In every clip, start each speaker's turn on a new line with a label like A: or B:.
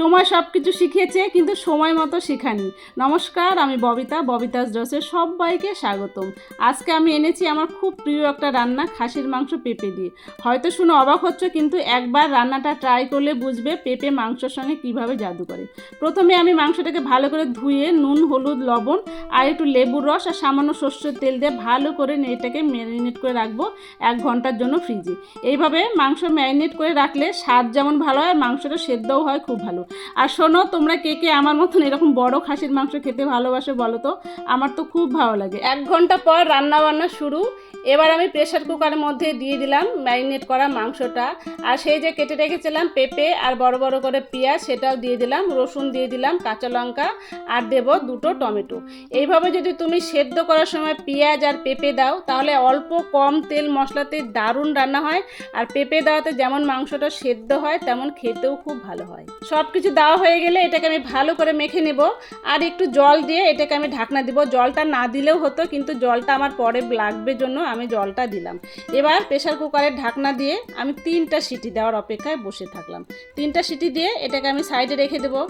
A: সময় সব কিছু শিখিয়েছে কিন্তু সময় মতো শেখানি নমস্কার, আমি ববিতা, ববিতাস ড্রসে সবাইকে স্বাগতম। আজকে আমি এনেছি আমার খুব প্রিয় একটা রান্না, খাসির মাংস পেঁপে দিয়ে। হয়তো শুনে অবাক হচ্ছে, কিন্তু একবার রান্নাটা ট্রাই করলে বুঝবে পেঁপে মাংসর সঙ্গে কীভাবে জাদু করে। প্রথমে আমি মাংসটাকে ভালো করে ধুয়ে নুন, হলুদ, লবণ আর একটু লেবুর রস আর সামান্য সর্ষের তেল দিয়ে ভালো করে এটাকে ম্যারিনেট করে রাখব এক ঘণ্টার জন্য ফ্রিজে এইভাবে মাংস ম্যারিনেট করে রাখলে স্বাদ যেমন ভালো হয় মাংসটা সেদ্ধও হয় খুব ভালো। আর শোনো, তোমরা কে কে আমার মতন এরকম বড় খাসির মাংস খেতে ভালোবাসো বলো তো? আমার তো খুব ভালো লাগে। এক ঘণ্টা পর রান্না বান্না শুরু। এবার আমি প্রেশার কুকারের মধ্যে দিয়ে দিলাম ম্যারিনেট করা মাংসটা। আর সেই যে কেটে রেখেছিলাম পেঁপে আর বড় বড় করে পেঁয়াজ, সেটাও দিয়ে দিলাম। রসুন দিয়ে দিলাম, কাঁচা লঙ্কা আর দেব দুটো টমেটো। এইভাবে যদি তুমি সেদ্ধ করার সময় পেঁয়াজ আর পেঁপে দাও, তাহলে অল্প কম তেল মশলাতে দারুণ রান্না হয়। আর পেঁপে দেওয়াতে যেমন মাংসটা সেদ্ধ হয়, তেমন খেতেও খুব ভালো হয়। সব কিছু দেওয়া হয়ে গেলে এটাকে আমি ভালো করে মেখে নেব। আর একটু জল দিয়ে এটাকে আমি ঢাকনা দিব। জলটা না দিলেও হতো, কিন্তু জলটা আমার পরে লাগবে জন্য আমি জলটা দিলাম। এবার প্রেশার কুকারের ঢাকনা দিয়ে আমি তিনটা সিটি দেওয়ার অপেক্ষায় বসে থাকলাম। তিনটা সিটি দিয়ে এটাকে আমি সাইডে রেখে দেবো।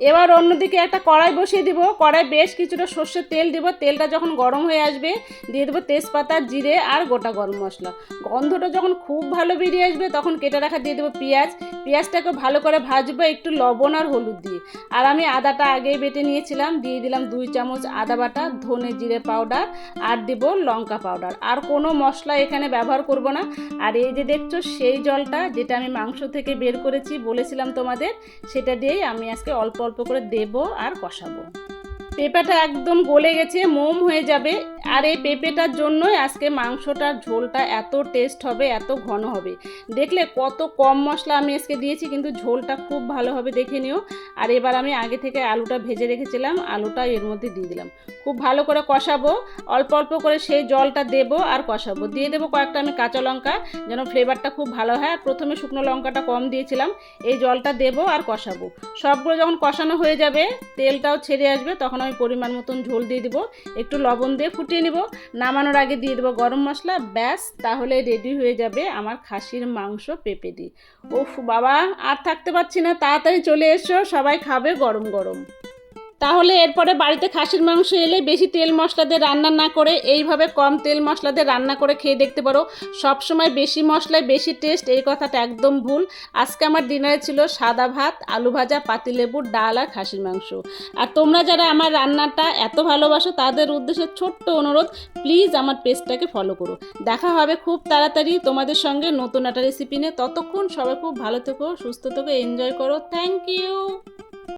A: এবার অন্যদিকে একটা কড়াই বসিয়ে দিব। কড়াই বেশ কিছুটা সর্ষের তেল দিব। তেলটা যখন গরম হয়ে আসবে, দিয়ে দেবো তেজপাতা, জিরে আর গোটা গরম মশলা। গন্ধটা যখন খুব ভালো বেরিয়ে আসবে, তখন কেটে রাখা দিয়ে দেবো পেঁয়াজ। পেঁয়াজটাকে ভালো করে ভাজবো একটু লবণ আর হলুদ দিয়ে। আর আমি আদাটা আগেই বেটে নিয়েছিলাম। দিয়ে দিলাম দুই চামচ আদা বাটা, ধনে জিরে পাউডার আর দেব লঙ্কা পাউডার। আর কোনো মশলা এখানে ব্যবহার করব না। আর এই যে দেখছ, সেই জলটা যেটা আমি মাংস থেকে বের করেছি, বলেছিলাম তোমাদের, সেটা দিয়েই আমি আজকে অল্প অল্প করে দেব আর কষাবো। পেঁপাটা একদম গলে গেছে মোম হয়ে যাবে। আর এই পেঁপেটার জন্যই আজকে মাংসটার ঝোলটা এত টেস্ট হবে, এত ঘন হবে। দেখলে কত কম মশলা আমি আজকে দিয়েছি, কিন্তু ঝোলটা খুব ভালো হবে দেখে নিও। আর এবার আমি আগে থেকে আলুটা ভেজে রেখেছিলাম, আলুটা এর মধ্যে দিয়ে দিলাম। খুব ভালো করে কষাবো, অল্প অল্প করে সেই জলটা দেবো আর কষাবো। দিয়ে দেবো কয়েকটা আমি কাঁচা লঙ্কা, যেন ফ্লেভারটা খুব ভালো হয়। আর প্রথমে শুকনো লঙ্কাটা কম দিয়েছিলাম, এই জলটা দেবো আর কষাবো। সবগুলো যখন কষানো হয়ে যাবে, তেলটাও ছেড়ে আসবে, তখন আমি পরিমাণ মতন ঝোল দিয়ে দিব। একটু লবণ দিয়ে ফুটিয়ে নিব, নামানোর আগে দিয়ে দেবো গরম মশলা, ব্যাস, তাহলে রেডি হয়ে যাবে আমার খাসির মাংস পেঁপে দিয়ে ওফ বাবা, আর থাকতে পারছি না, তাড়াতাড়ি চলে এসো, সবাই খাবে গরম গরম। তাহলে এরপরে বাড়িতে খাসির মাংস এলে বেশি তেল মশলা দিয়ে রান্না না করে এইভাবে কম তেল মশলা দিয়ে রান্না করে খেয়ে দেখতে পারো। সবসময় বেশি মশলায় বেশি টেস্ট এই কথাটা একদম ভুল। আজকে আমার ডিনারে ছিল সাদা ভাত, আলু ভাজা পাতিলেবুর ডাল আর খাসির মাংস। আর তোমরা যারা আমার রান্নাটা এত ভালোবাসো, তাদের উদ্দেশ্যে ছোট্ট অনুরোধ প্লিজ আমার পেজটাকে ফলো করো। দেখা হবে খুব তাড়াতাড়ি তোমাদের সঙ্গে নতুন একটা রেসিপি নিয়ে। ততক্ষণ সবাই খুব ভালো থেকো, সুস্থ থেকো এনজয় করো। Thank you